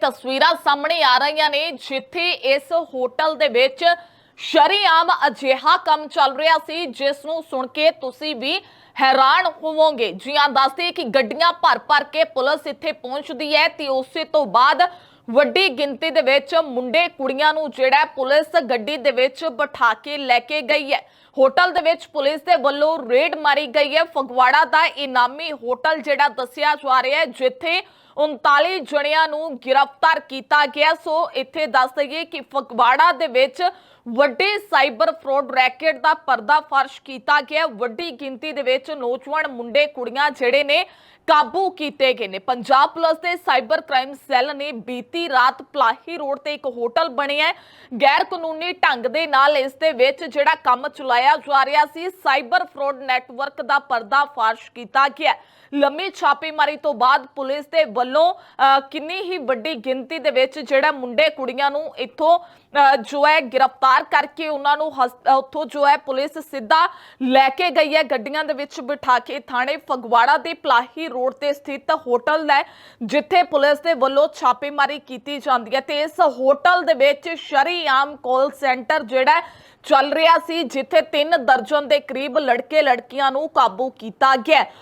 ਤਸਵੀਰਾਂ ਸਾਹਮਣੇ ਆ ਰਹੀਆਂ ਨੇ, ਜਿੱਥੇ ਇਸ ਹੋਟਲ ਦੇ ਵਿੱਚ ਸ਼ਰੀਆਮ ਅਜਿਹਾ ਕੰਮ ਚੱਲ ਰਿਹਾ ਸੀ, ਜਿਸ ਨੂੰ ਸੁਣ ਕੇ ਤੁਸੀਂ ਵੀ ਹੈਰਾਨ ਹੋਵੋਗੇ। ਜੀ ਹਾਂ ਦੱਸਦੇ ਕਿ ਗੱਡੀਆਂ ਭਰ ਭਰ ਕੇ ਪੁਲਿਸ ਇੱਥੇ ਪਹੁੰਚਦੀ ਹੈ ਤੇ ਉਸੇ ਤੋਂ ਬਾਅਦ ਵੱਡੀ ਗਿਣਤੀ ਦੇ ਵਿੱਚ ਮੁੰਡੇ ਕੁੜੀਆਂ ਨੂੰ ਜਿਹੜਾ ਪੁਲਿਸ ਗੱਡੀ ਦੇ ਵਿੱਚ ਬਿਠਾ ਕੇ ਲੈ ਕੇ ਗਈ ਹੈ। ਹੋਟਲ ਦੇ ਵਿੱਚ ਪੁਲਿਸ ਦੇ ਵੱਲੋਂ ਰੇਡ ਮਾਰੀ ਗਈ ਹੈ। ਫਗਵਾੜਾ ਦਾ ਇਨਾਮੀ ਹੋਟਲ ਜਿਹੜਾ ਦੱਸਿਆ ਜਾ ਰਿਹਾ ਹੈ, ਜਿੱਥੇ 39 ਜਣਿਆਂ ਨੂੰ ਗ੍ਰਿਫਤਾਰ ਕੀਤਾ ਗਿਆ। ਸੋ ਇੱਥੇ ਦੱਸ ਦਈਏ ਕਿ ਫਗਵਾੜਾ ਦੇ ਵਿੱਚ ਵੱਡੇ ਸਾਈਬਰ ਫਰਾਡ ਰੈਕੇਟ ਦਾ ਪਰਦਾਫਾਸ਼ ਕੀਤਾ ਗਿਆ। ਵੱਡੀ ਗਿਣਤੀ ਦੇ ਵਿੱਚ ਨੌਜਵਾਨ ਮੁੰਡੇ ਕੁੜੀਆਂ ਜਿਹੜੇ ਨੇ ਕਾਬੂ ਕੀਤੇ ਗਏ ਨੇ। ਪੰਜਾਬ ਪੁਲਿਸ ਦੇ ਸਾਈਬਰ ਕ੍ਰਾਈਮ ਸੈੱਲ ਨੇ ਬੀਤੀ ਰਾਤ ਪਲਾਹੀ ਰੋਡ ਤੇ ਇੱਕ ਹੋਟਲ ਬਣਿਆ ਗੈਰ ਕਾਨੂੰਨੀ ਢੰਗ ਦੇ ਨਾਲ ਇਸ ਦੇ ਵਿੱਚ ਜਿਹੜਾ ਕੰਮ ਚਲਾਇਆ ਜਾ ਰਿਹਾ ਸੀ ਸਾਈਬਰ ਫਰਾਡ ਨੈਟਵਰਕ ਦਾ ਪਰਦਾਫਾਸ਼ ਕੀਤਾ ਗਿਆ। ਲੰਮੀ ਛਾਪੇਮਾਰੀ ਤੋਂ ਬਾਅਦ ਪੁਲਿਸ ਦੇ ਵੱਲੋਂ ਅਹ, ਕਿੰਨੀ ਹੀ ਵੱਡੀ ਗਿਣਤੀ ਦੇ ਵਿੱਚ ਜਿਹੜਾ ਮੁੰਡੇ ਕੁੜੀਆਂ ਨੂੰ ਇੱਥੋਂ ਅਹ, ਜੋ ਹੈ ਗ੍ਰਿਫਤਾਰ ਕਰਕੇ ਉਹਨਾਂ ਨੂੰ ਉੱਥੋਂ ਜੋ ਹੈ ਪੁਲਿਸ ਸਿੱਧਾ ਲੈ ਕੇ ਗਈ ਹੈ। ਗੱਡੀਆਂ ਦੇ ਵਿੱਚ ਬਿਠਾ ਕੇ ਥਾਣੇ ਫਗਵਾੜਾ ਦੇ ਪਲਾਹੀ ਰੋਡ ਤੇ ਸਥਿਤ ਹੋਟਲ ਹੈ ਜਿੱਥੇ ਪੁਲਿਸ ਦੇ ਵੱਲੋਂ ਛਾਪੇਮਾਰੀ ਕੀਤੀ ਜਾਂਦੀ ਹੈ ਤੇ ਇਸ ਹੋਟਲ ਦੇ ਵਿੱਚ ਸ਼ਰੀਆਮ ਕਾਲ ਸੈਂਟਰ ਜਿਹੜਾ ਚੱਲ ਰਿਹਾ ਸੀ, ਜਿੱਥੇ ਤਿੰਨ ਦਰਜਨ ਦੇ ਕਰੀਬ ਲੜਕੇ ਲੜਕੀਆਂ ਨੂੰ ਕਾਬੂ ਕੀਤਾ ਗਿਆ